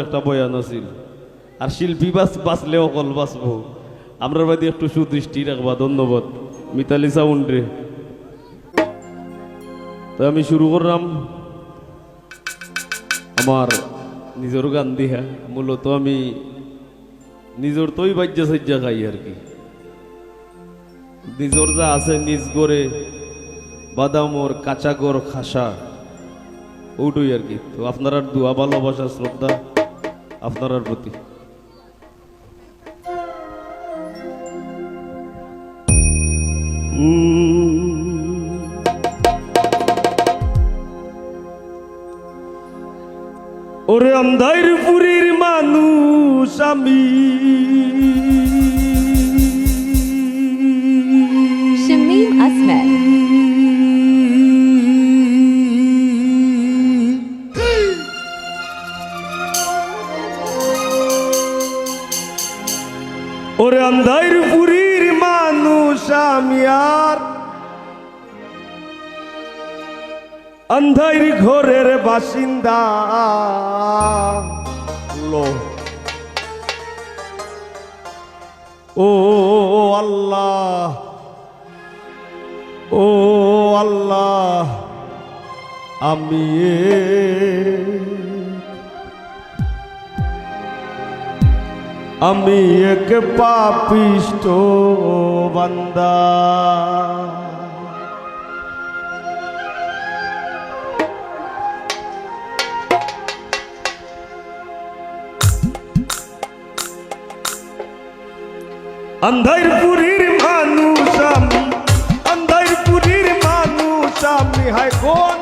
একটা বয়ান আছিল আর শিল্পী বাস বাঁচলে অকল বাঁচবো। আমরা একটু সুদৃষ্টি রাখবা, ধন্যবাদ। মিতালি সাউন্ডে তো আমি শুরু করলাম। আমার নিজের গান মূলত আমি নিজের তোই খাই আর কি। নিজর যা আছে নিজ গড়ে বাদামর কাঁচাগর খাসা ওটাই আর কি। তো আপনার দোয়া ভালোবাসা শ্রদ্ধা। আপনার প্রতি। ওরে আমদাইর পুরীর মানুষ আমি। Shamim Asmed. ওরে আন্ধাইর পুরীর মানুষ আমি আর। আন্ধাইর ঘরের বাসিন্দা। ও আল্লাহ। ও আল্লাহ। আমি আমি এক পাপিষ্ট বান্দা। আন্ধার পুরীর মানুষ আমি আন্ধার পুরীর মানুষ আমি হায় গো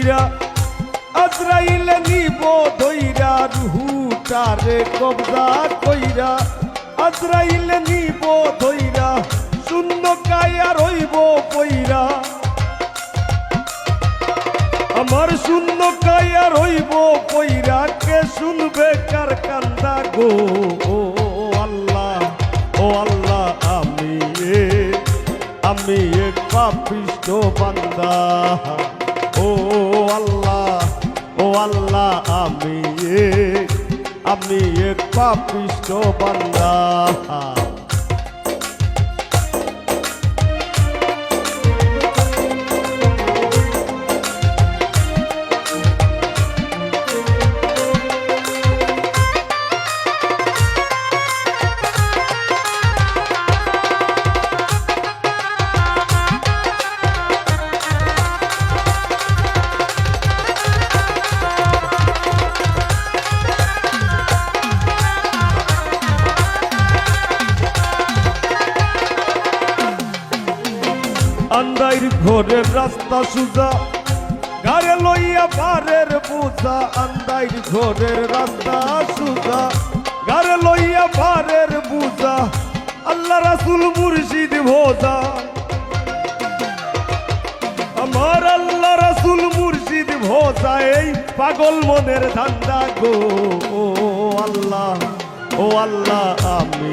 কইরা, আজরাইলে নিব দইরা, রুহুটারে কবজা কইরা। আজরাইলে নিব দইরা, শূন্য কায়া রইব কইরা। আমার শূন্য কায়া রইব কইরা, কে শুনবে কার কান্দা গো? ও আল্লাহ ও আল্লাহ, আমি আমি এক পাপিষ্ট বান্দা। ও আল্লাহ ও আল্লাহ আমি এ আমি এক পাপিষ্ট বান্দা। আন্দাইর ঘরের রাস্তা সুজা গারে লইয়া বারের বোঝা, আন্দাইর ঘরের রাস্তা সুজা গারে লইয়া বারের বোঝা, আল্লাহ রাসুল মুর্শিদ ভোজা। আমার আল্লাহ রাসুল মুর্শিদ ভোজা, এই পাগল মনের ধান্দা গো, ও আল্লাহ ও আল্লাহ, আমি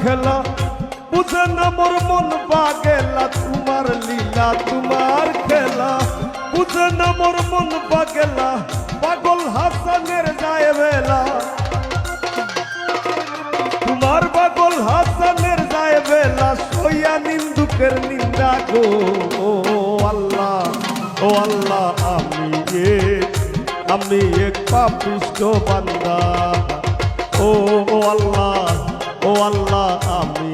খেলা। বুঝে না মোর মন পাগেলা তোমার লীলা, তোমার খেলা। বুঝে না মোর মন পাগেলা পাগল হাসানের যায় বেলা। তোমার পাগল হাসানের যায় বেলা, সইয়া নিন্দুকের নিন্দা গো। ও আল্লাহ ও আল্লাহ, আমি এ, আমি এক পাপিষ্ট বান্দা। ও আল্লাহ ও আল্লাহ, আমি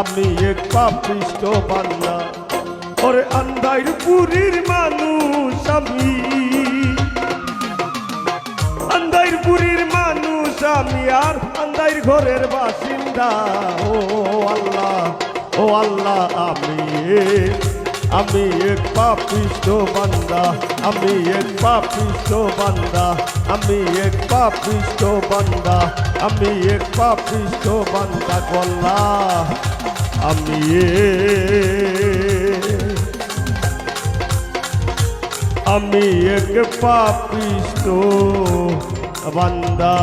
আমি এক পাপিষ্ট বান্দা। ওরে আন্দাইর পুরীর মানুষ আমি। আন্দাইর পুরীর মানুষ আমি আর আন্দাইর ঘরের বাসিন্দা। ও আল্লাহ ও আল্লাহ, আমি আমি এক পাপিষ্ট বান্দা, আমি এক পাপিষ্ট বান্দা, আমি এক পাপিষ্ট বান্দা, আমি এক পাপিষ্ট বান্দা গল্লা। আমি আমি এক পাপিষ্ট বান্দা।